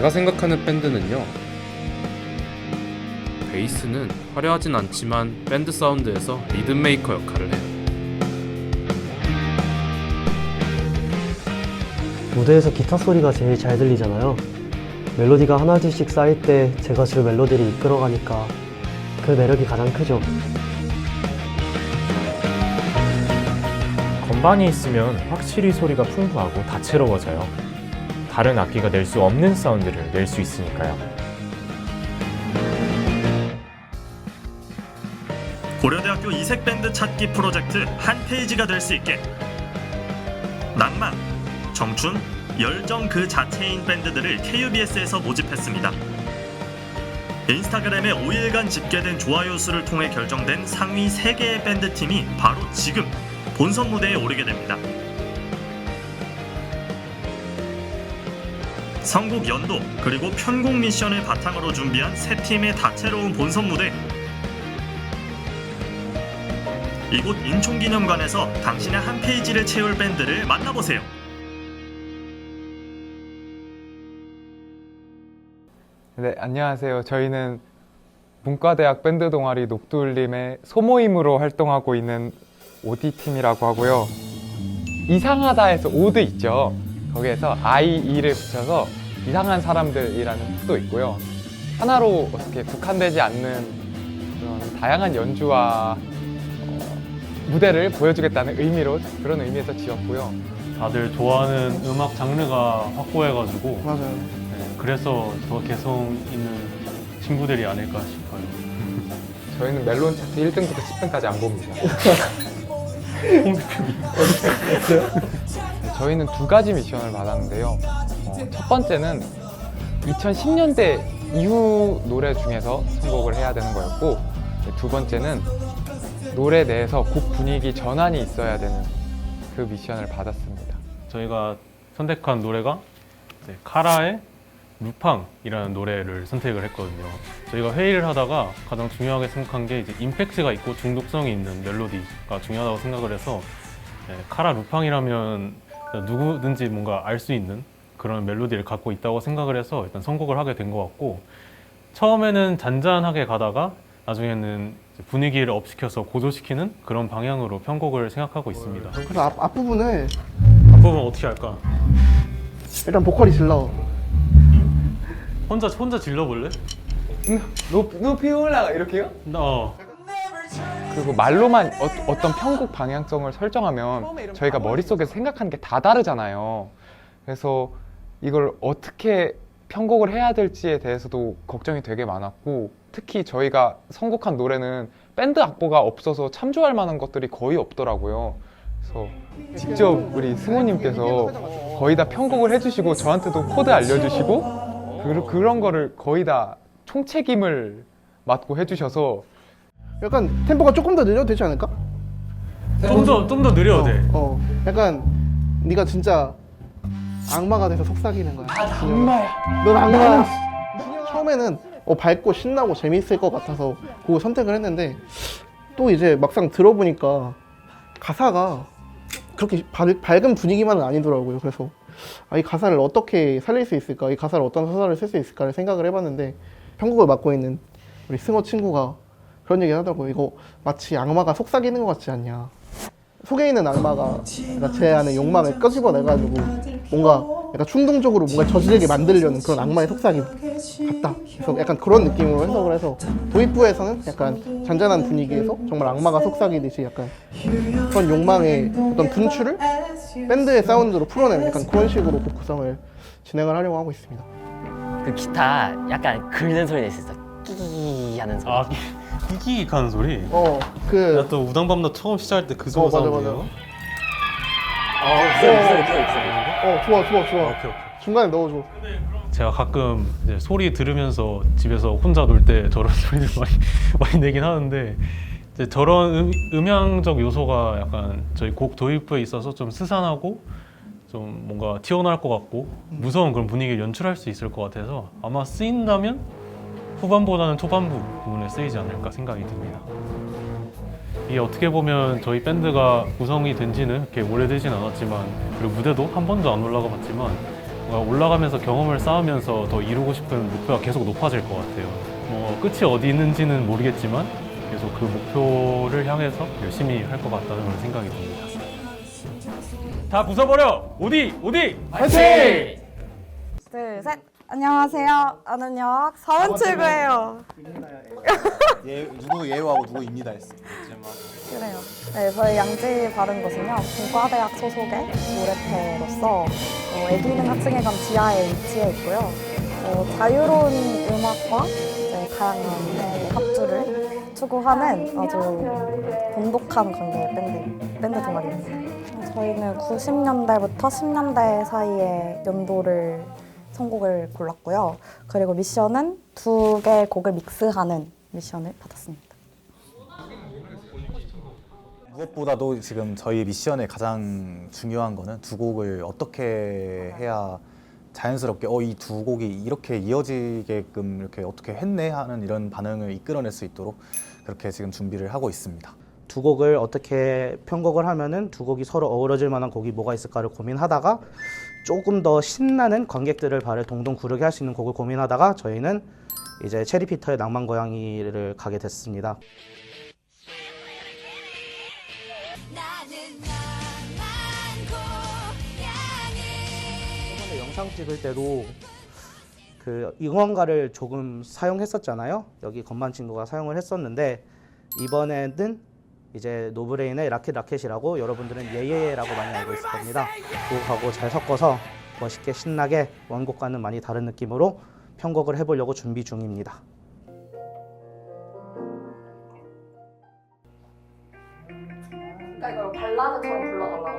제가 생각하는 밴드는요. 베이스는 화려하진 않지만 밴드 사운드에서 리듬 메이커 역할을 해요. 무대에서 기타 소리가 제일 잘 들리잖아요. 멜로디가 하나둘씩 쌓일 때 제가 줄 멜로디를 이끌어가니까 그 매력이 가장 크죠. 건반이 있으면 확실히 소리가 풍부하고 다채로워져요. 다른 악기가 낼 수 없는 사운드를 낼 수 있으니까요. 고려대학교 이색 밴드 찾기 프로젝트 한 페이지가 될 수 있게 낭만, 정춘, 열정 그 자체인 밴드들을 KUBS에서 모집했습니다. 인스타그램에 5일간 집계된 좋아요 수를 통해 결정된 상위 3개의 밴드 팀이 바로 지금 본선 무대에 오르게 됩니다. 선곡 연도 그리고 편곡 미션을 바탕으로 준비한 세 팀의 다채로운 본선 무대 이곳 인총기념관에서 당신의 한 페이지를 채울 밴드를 만나보세요. 네, 안녕하세요. 저희는 문과대학 밴드 동아리 녹두울림의 소모임으로 활동하고 있는 오디팀이라고 하고요. 이상하다에서 오드 있죠. 거기에서 I, E를 붙여서 이상한 사람들이라는 뜻도 있고요. 하나로 어떻게 국한되지 않는 그런 다양한 연주와 어, 무대를 보여주겠다는 의미로 그런 의미에서 지었고요. 다들 좋아하는 음악 장르가 확고해가지고 맞아요. 네, 그래서 더 개성 있는 친구들이 아닐까 싶어요. 저희는 멜론 차트 1등부터 10등까지 안 봅니다. 저희는 두 가지 미션을 받았는데요. 어, 첫 번째는 2010년대 이후 노래 중에서 선곡을 해야 되는 거였고, 두 번째는 노래 내에서 곡 분위기 전환이 있어야 되는 그 미션을 받았습니다. 저희가 선택한 노래가 카라의 루팡이라는 노래를 선택을 했거든요. 저희가 회의를 하다가 가장 중요하게 생각한 게 이제 임팩트가 있고 중독성이 있는 멜로디가 중요하다고 생각을 해서 네, 카라 루팡이라면 누구든지 뭔가 알 수 있는 그런 멜로디를 갖고 있다고 생각을 해서 일단 선곡을 하게 된 것 같고 처음에는 잔잔하게 가다가 나중에는 분위기를 업시켜서 고조시키는 그런 방향으로 편곡을 생각하고 있습니다. 그래서 앞, 앞부분을 앞부분 어떻게 할까? 일단 보컬이 질러. 혼자 혼자 질러볼래? 높, 높이 올라가 이렇게요? 어. 그리고 말로만 어, 떤 편곡 방향성을 설정하면 저희가 머릿속에서 생각하는 게 다 다르잖아요. 그래서 이걸 어떻게 편곡을 해야 될지에 대해서도 걱정이 되게 많았고 특히 저희가 선곡한 노래는 밴드 악보가 없어서 참조할 만한 것들이 거의 없더라고요. 그래서 직접 우리 승호님께서 거의 다 편곡을 해주시고 저한테도 코드 알려주시고 그, 그런 거를 거의 다 총책임을 맡고 해주셔서 약간 템포가 조금 더 느려도 되지 않을까? 좀 더 좀 더 느려도 돼. 어, 약간 네가 진짜 악마가 돼서 속삭이는 거야. 악마야. 넌 악마야. 처음에는 어, 밝고 신나고 재밌을 것 같아서 그거 선택을 했는데 또 이제 막상 들어보니까 가사가 그렇게 밝, 밝은 분위기만은 아니더라고요. 그래서 아, 이 가사를 어떻게 살릴 수 있을까? 이 가사를 어떤 서사를 쓸 수 있을까를 생각을 해봤는데 편곡을 맡고 있는 우리 승호 친구가 그런 얘기 하더라고요. 이거 마치 악마가 속삭이는 것 같지 않냐. 속에 있는 악마가 그러니까 제 안에 욕망을 끄집어내가지고 뭔가 약간 충동적으로 뭔가 저지르게 만들려는 그런 악마의 속삭임 같다. 그래서 약간 그런 느낌으로 해석을 해서 도입부에서는 약간 잔잔한 분위기에서 정말 악마가 속삭이듯이 약간 그런 욕망의 어떤 분출을 밴드의 사운드로 풀어내는 약간 그런 식으로 곡 구성을 진행을 하려고 하고 있습니다. 그 기타 약간 긁는 소리 낼수 있어. 끼 하는 소리. 아 끼끼 하는 소리. 어, 그 나또 우당밤도 처음 시작할 때그 어, 맞아, 사운드예요. 맞아. 어, 있어, 있어, 있어, 있어. 어, 좋아, 좋아, 좋아. 오케이 오케이. 중간에 넣어줘. 제가 가끔 이제 소리 들으면서 집에서 혼자 놀 때 저런 소리를 많이 많이 내긴 하는데 이제 저런 음, 음향적 요소가 약간 저희 곡 도입부에 있어서 좀 스산하고 좀 뭔가 튀어나올 것 같고 무서운 그런 분위기를 연출할 수 있을 것 같아서 아마 쓰인다면 후반보다는 초반부 부분에 쓰이지 않을까 생각이 듭니다. 이게 어떻게 보면 저희 밴드가 구성이 된 지는 그렇게 오래되진 않았지만 그리고 무대도 한 번도 안 올라가 봤지만 올라가면서 경험을 쌓으면서 더 이루고 싶은 목표가 계속 높아질 것 같아요. 뭐 끝이 어디 있는지는 모르겠지만 계속 그 목표를 향해서 열심히 할 것 같다는 그런 생각이 듭니다. 다 부숴버려! 오디! 오디! 둘, 셋. 안녕하세요. 아는역 서은칠구예요. 예, 누구 예우하고 누구 입니다 했어. 그래요. 네, 저희 양지 바른 곳은요. 공과대학 소속의 노래패로서 어, 애기능학생회관 지하에 위치해 있고요. 어, 자유로운 음악과 이제 다양한 네, 합주를 추구하는 아주 돈독한 관계의 밴드, 밴드 동아리입니다. 저희는 90년대부터 10년대 사이에 연도를 선곡을 골랐고요. 그리고 미션은 두 개의 곡을 믹스하는 미션을 받았습니다. 무엇보다도 지금 저희 미션의 가장 중요한 거는 두 곡을 어떻게 해야 자연스럽게 어 이 두 곡이 이렇게 이어지게끔 이렇게 어떻게 했네 하는 이런 반응을 이끌어낼 수 있도록 그렇게 지금 준비를 하고 있습니다. 두 곡을 어떻게 편곡을 하면은 두 곡이 서로 어우러질 만한 곡이 뭐가 있을까를 고민하다가 조금 더 신나는 관객들을 발을 동동 구르게 할 수 있는 곡을 고민하다가 저희는 이제 체리 피터의 낭만 고양이를 가게 됐습니다. 이번에 영상 찍을 때도 그 응원가를 조금 사용했었잖아요. 여기 건반 친구가 사용을 했었는데 이번에는 이제 노브레인의 라켓 라켓이라고 여러분들은 예예예라고 많이 알고 있을 겁니다. 그곡하고 잘 섞어서 멋있게 신나게 원곡과는 많이 다른 느낌으로 편곡을 해보려고 준비 중입니다. 그러니까 이걸 발라드처럼 불러달라고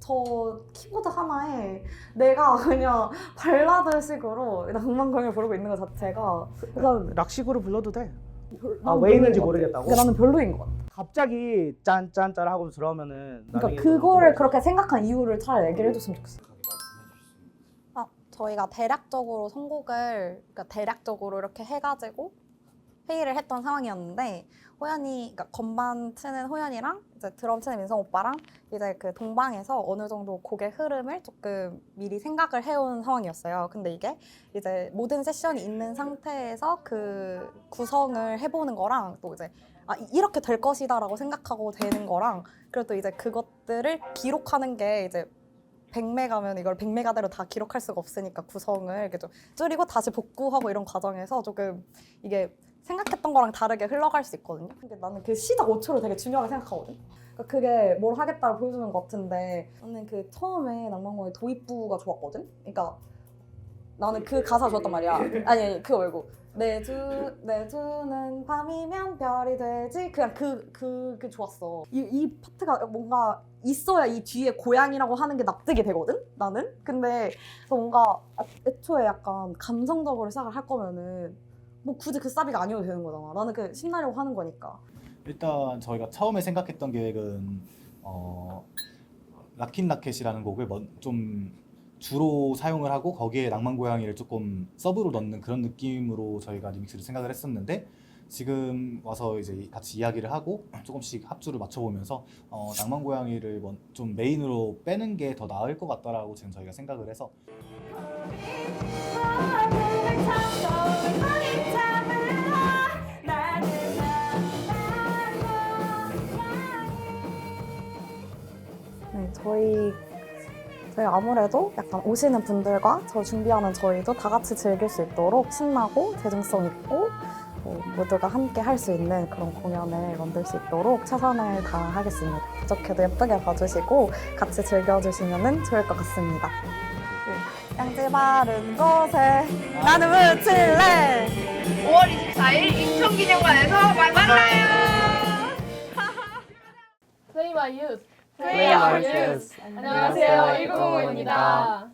저 키보드 하나에 내가 그냥 발라드식으로 낭만광을 부르고 있는 것 자체가 약간 락식으로 불러도 돼. 아 나는 왜 있는지 모르겠다고. 나는 별로인 것 같아. 갑자기 짠짠짠 하고 들어오면은 그러니까 그거를 그렇게 생각한 이유를 차라리 얘기를 해줬으면 좋겠어. 아, 저희가 대략적으로 선곡을 그러니까 대략적으로 이렇게 해가지고 회의를 했던 상황이었는데 호연이 그러니까 건반 치는 호연이랑 이제 드럼 치는 민성 오빠랑 이제 그 동방에서 어느 정도 곡의 흐름을 조금 미리 생각을 해온 상황이었어요. 근데 이게 이제 모든 세션이 있는 상태에서 그 구성을 해보는 거랑 또 이제 아 이- 이렇게 될 것이다라고 생각하고 되는 거랑 그리고 또 이제 그것들을 기록하는 게 이제 100메가면 이걸 100메가대로 다 기록할 수가 없으니까 구성을 이렇게 좀 줄이고 다시 복구하고 이런 과정에서 조금 이게 생각했던 거랑 다르게 흘러갈 수 있거든요. 근데 나는 그 시작 5초를 되게 중요하게 생각하거든. 그러니까 그게 뭘 하겠다를 보여주는 것 같은데 나는 그 처음에 낭만공의 도입부가 좋았거든. 그러니까 나는 그 가사 좋았단 말이야. 아니, 아니 그거 말고 내주 내주는 밤이면 별이 되지. 그냥 그그 그 좋았어. 이 이 파트가 뭔가 있어야 이 뒤에 고양이라고 하는 게 납득이 되거든. 나는. 근데 뭔가 애초에 약간 감성적으로 시작을 할 거면은 뭐 굳이 그 사비가 아니어도 되는 거잖아. 나는 그 신나려고 하는 거니까. 일단 저희가 처음에 생각했던 계획은 어, 라킨 라켓이라는 곡을 먼- 좀 주로 사용을 하고 거기에 낭만 고양이를 조금 서브로 넣는 그런 느낌으로 저희가 리믹스를 생각을 했었는데 지금 와서 이제 같이 이야기를 하고 조금씩 합주를 맞춰보면서 어, 낭만 고양이를 먼- 좀 메인으로 빼는 게 더 나을 것 같다라고 지금 저희가 생각을 해서. 네, 저희 저희 아무래도 약간 오시는 분들과 저 준비하는 저희도 다 같이 즐길 수 있도록 신나고 대중성 있고 뭐 모두가 함께 할 수 있는 그런 공연을 만들 수 있도록 최선을 다하겠습니다. 부족해도 예쁘게 봐주시고 같이 즐겨주시면 좋을 것 같습니다. 네, 양지 바른 곳에 나는 묻힐래 5월 24일 인천기념관에서 만나요. Play our youth. 안녕하세요. 190입니다.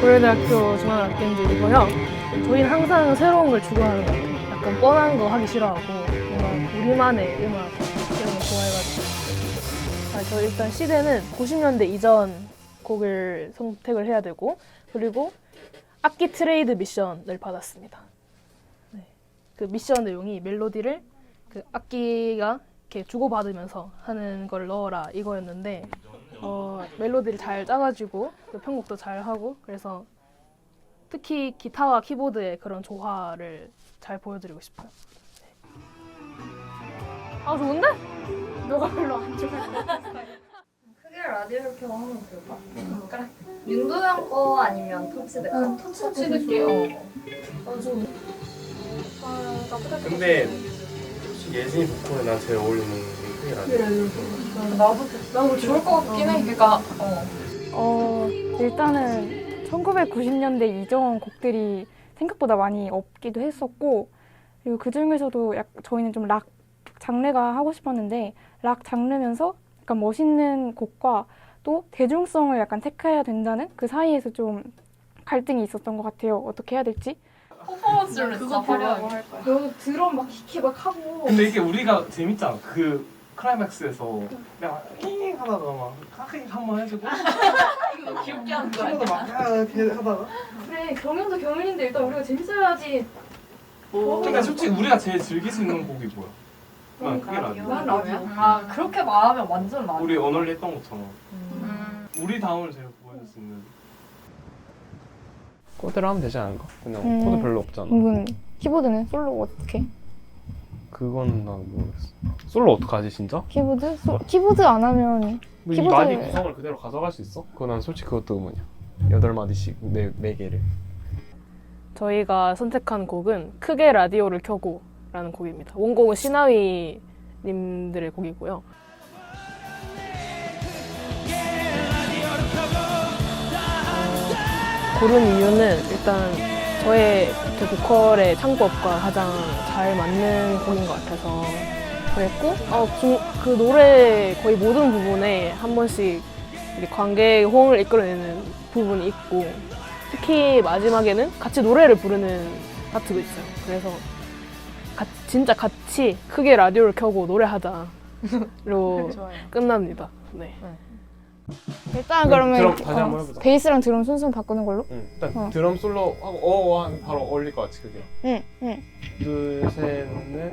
고려대학교 중앙악기연들이고요. 저희는 항상 새로운 걸 추구하는 것 같아요. 약간 뻔한 거 하기 싫어하고 뭔가 우리만의 음악 이런 거 좋아해가지고 아, 저 일단 시대는 90년대 이전 곡을 선택을 해야 되고 그리고 악기 트레이드 미션을 받았습니다. 네. 그 미션 내용이 멜로디를 그 악기가 이렇게 주고받으면서 하는 걸 넣어라 이거였는데 어, 멜로디를 잘 짜가지고 또 편곡도 잘 하고 그래서 특히 기타와 키보드의 그런 조화를 잘 보여드리고 싶어요. 아 좋은데? 너가 별로 안 좋아해. 크게 라디오를 켜고 한번 볼까? 그래. 윤도현 거 아니면 터치드 거? 응, 터치드 게, 어. 근데 예진이 보컬에 난 제일 어울리는 게 크게 라디오. 나도 나도 좋을 것 같긴 해. 그러니까 어. 어, 일단은 1990년대 이전 곡들이 생각보다 많이 없기도 했었고, 그리고 그 중에서도 약, 저희는 좀 락 장르가 하고 싶었는데, 락 장르면서 약간 멋있는 곡과 또 대중성을 약간 체크해야 된다는 그 사이에서 좀 갈등이 있었던 것 같아요. 어떻게 해야 될지. 퍼포먼스를 그거 하려고 할 거야. 너무 드럼 막 이렇게 막 하고. 근데 이게 우리가 재밌잖아. 그 클라이맥스에서 내가 잉 하다가 막 카킹 한번 해주고 이거 귀엽게 하는 거야. 친구도 막 야, 이렇게 하다가 그래 경연도 경연인데 일단 우리가 재밌어야지. 그러니까 솔직히 우리가 제일 즐길 수 있는 곡이 뭐야? 난 그게 라디오. 난 라디오. 아 그렇게 말하면 완전 라디오. 우리 오늘 했던 것처럼 우리 다음을 제일 보여줄 수 있는 코드를 하면 되지 않을까? 근데 음. 코드 별로 없잖아. 이건 키보드는 솔로 어떻게? 그건 난 모르겠어. 솔로 어떡하지 진짜? 키보드? 소, 키보드 안 하면 뭐이 키보드 마디 구성을 그대로 가져갈 수 있어? 그거 난 솔직히 그것도 의문이야. 여덟 마디씩 네, 네 개를. 저희가 선택한 곡은 크게 라디오를 켜고라는 곡입니다. 원곡은 신하위 님들의 곡이고요. 고른 이유는 일단 저의 그 보컬의 창법과 가장 잘 맞는 곡인 것 같아서 그랬고 어, 중- 그 노래 거의 모든 부분에 한 번씩 관객의 호응을 이끌어내는 부분이 있고 특히 마지막에는 같이 노래를 부르는 파트가 있어요. 그래서 가- 진짜 같이 크게 라디오를 켜고 노래하자로. 끝납니다. 네. 일단 그러면 드럼 다시 어, 한번 해보자. 베이스랑 드럼 순서 바꾸는 걸로? 응. 일단 어. 드럼 솔로 하고 어어 하면 바로 어울릴 것 같지 그게. 응, 응. 둘, 셋, 넷.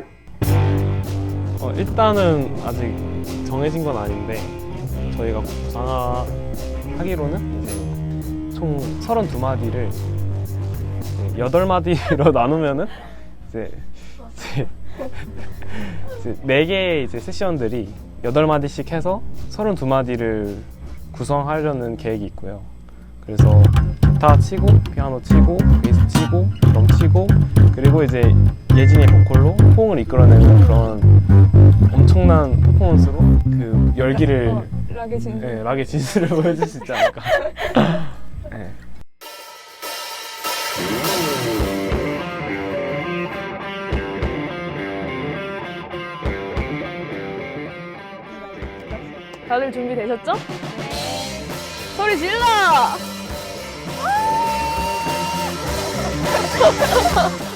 어, 일단은 아직 정해진 건 아닌데 저희가 구상하기로는 이제 총 32마디를 8마디로 나누면은 이제 이제, 이제 4개의 이제 세션들이 8마디씩 해서 32마디를 구성하려는 계획이 있고요. 그래서 기타 치고 피아노 치고 베이스 치고 드럼 치고 그리고 이제 예진이 보컬로 호응을 이끌어내는 그런 엄청난 퍼포먼스로 그 열기를 락의. 네, 락의 진실을 보여줄 수 있지 않을까. 네. 다들 준비되셨죠? 소리 질러!